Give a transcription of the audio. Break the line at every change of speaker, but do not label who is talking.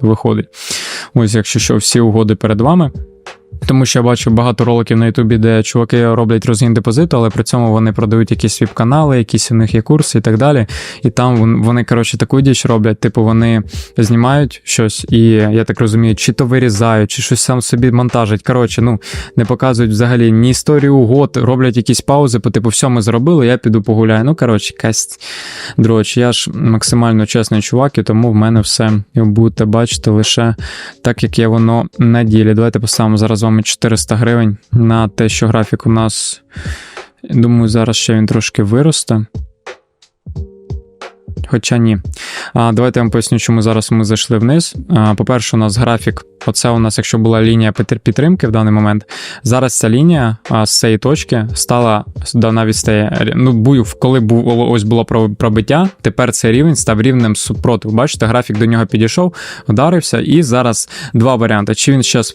виходить. Ось, якщо що, всі угоди перед вами. Тому що я бачу багато роликів на Ютубі, де чуваки роблять розгін депозиту, але при цьому вони продають якісь віп-канали, якісь у них є курси і так далі. І там вони, коротше, таку діч роблять, типу, вони знімають щось, і я так розумію, чи то вирізають, чи щось сам собі монтажать. Коротше, ну не показують взагалі ні історію угод, роблять якісь паузи, по типу, все ми зробили, я піду погуляю. Ну, коротше, якась дроч. Я ж максимально чесний чувак, і тому в мене все будете бачити лише так, як є воно на ділі. Давайте поставимо зараз з вами 400 гривень на те, що графік у нас. Думаю, зараз ще він трошки виросте. Хоча ні. А, давайте я вам поясню, чому зараз ми зайшли вниз. По-перше, у нас графік. Оце у нас, якщо була лінія підтримки в даний момент. Зараз ця лінія а, з цієї точки стала навіть стає. Ну, був, коли був ось було пробиття, тепер цей рівень став рівнем супротив. Бачите, графік до нього підійшов, вдарився, і зараз два варіанти: чи він зараз